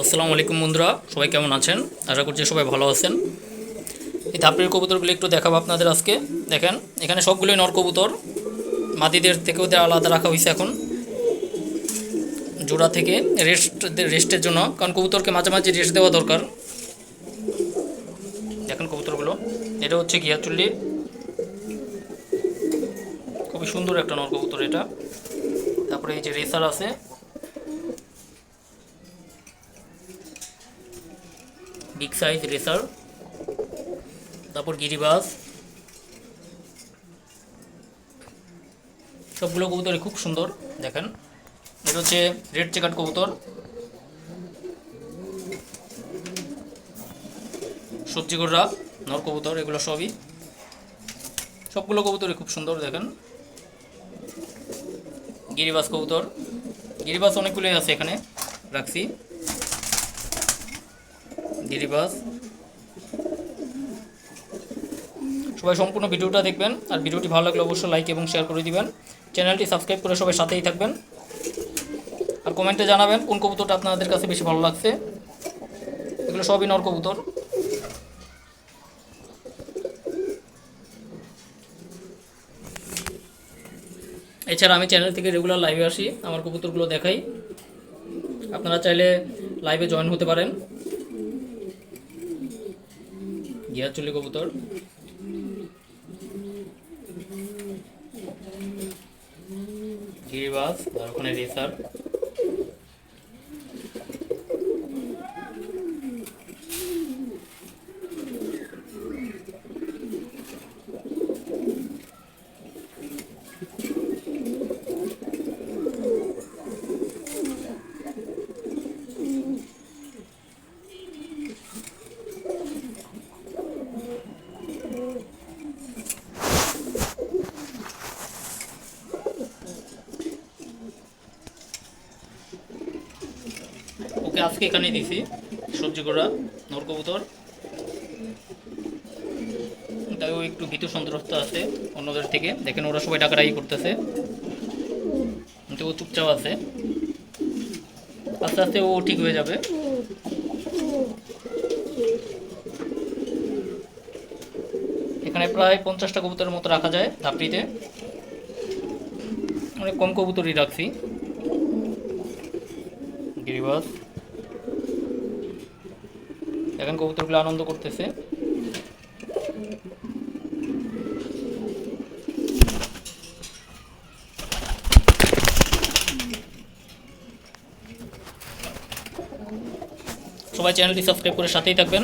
আসসালামু আলাইকুম বন্ধুরা, সবাই কেমন আছেন? আশা করছি সবাই ভালো আছেন। এই ধাপড়ির কবুতরগুলো একটু দেখাবো আপনাদের আজকে। দেখেন, এখানে সবগুলোই নর কবুতর। মাদিদের থেকে ওদের আলাদা রাখা হয়েছে এখন। জোড়া থেকে রেস্ট রেস্টের জন্য, কারণ কবুতরকে মাঝে মাঝে রেস্ট দেওয়া দরকার। দেখেন কবুতরগুলো। এটা হচ্ছে ঘিয়াচুল্লি খুবই সুন্দর একটা নর কবুতর এটা। তারপরে এই যে রেসার আছে বিগ সাইজ রেসার তারপর গিরিবাস। সবগুলো কবুতরই খুব সুন্দর, দেখেন। এটা হচ্ছে রেড চেকার কবুতর। সবজি গোড়া নর কবুতর, এগুলো সবই। সবগুলো কবুতরই খুব সুন্দর, দেখেন। গিরিবাস কবুতর। গিরিবাস অনেকগুলোই আছে এখানে, রাখছি। গিরিবাস। সবাই সম্পূর্ণ ভিডিওটা দেখবেন, আর ভিডিওটি ভালো লাগলে অবশ্যই লাইক এবং শেয়ার করে দিবেন। চ্যানেলটি সাবস্ক্রাইব করে সবাই সাথেই থাকবেন। আর কমেন্টে জানাবেন কোন কবুতরটা আপনাদের কাছে বেশি ভালো লাগছে। এগুলো সবই নর কবুতর। এছাড়া আমি চ্যানেল থেকে রেগুলার লাইভে আসি, আমার কবুতরগুলো দেখাই। আপনারা চাইলে লাইভে জয়েন হতে পারেন। গিয়ারচল্লি কবুতর। গিরিবাস আর ওখানে রেসার ওকে আজকে এখানেই দিছি। সবজি গোড়া নর কবুতর। তাই ও একটু ভীতু সন্ত্রস্ত আছে অন্যদের থেকে। দেখেন ওরা সবাই ডাকাডাকি করতেছে। কিন্তু ও চুপচাপ আছে। আস্তে আস্তে ও ঠিক হয়ে যাবে। এখানে প্রায় পঞ্চাশটা কবুতরের মতো রাখা যায় ধাপড়িতে। অনেক কম কবুতরই রাখছি। গিরিবাস। এখন কবুতরগুলো আনন্দ করতেছে। সবাই চ্যানেলটি সাবস্ক্রাইব করে সাথেই থাকবেন।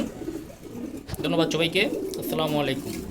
ধন্যবাদ সবাইকে। আসসালামু আলাইকুম।